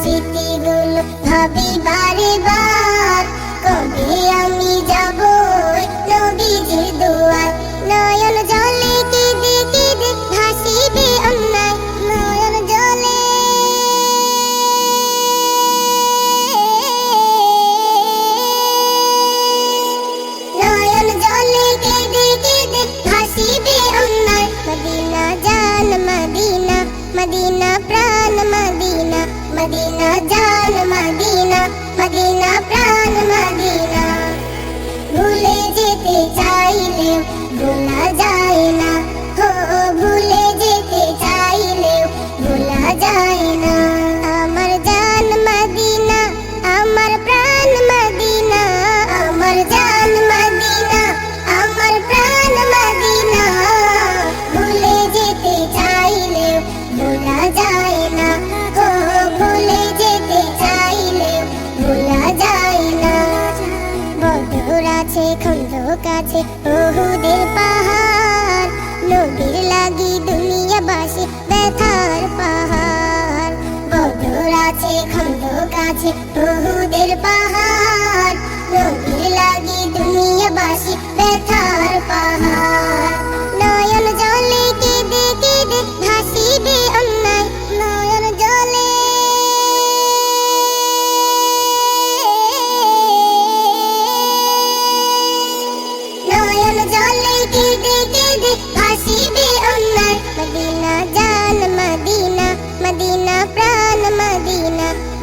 স্মৃতিগুলো ভাবি বারে বার কবে আমি যাব? যে দু じゃ কাছে, ওহুদের পাহাড়। নদীর লাগি দুনিয়াবাসী ব্যথার পাহাড়। বদর আছে খন্দ কাছে ওহুদের পাহাড়। নদীর লাগি দুনিয়াবাসী ব্যথার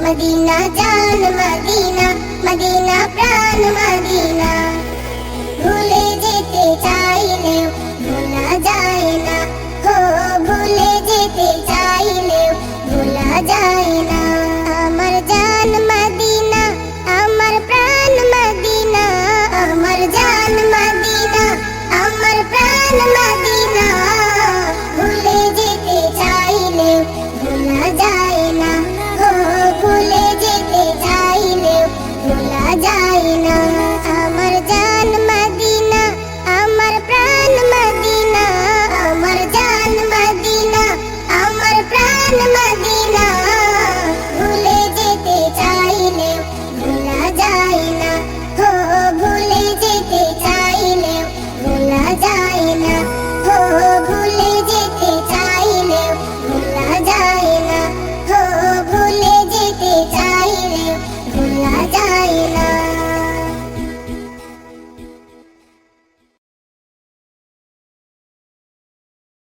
মদিনা জান মদিনা মদিনা প্রাণ মদিনা।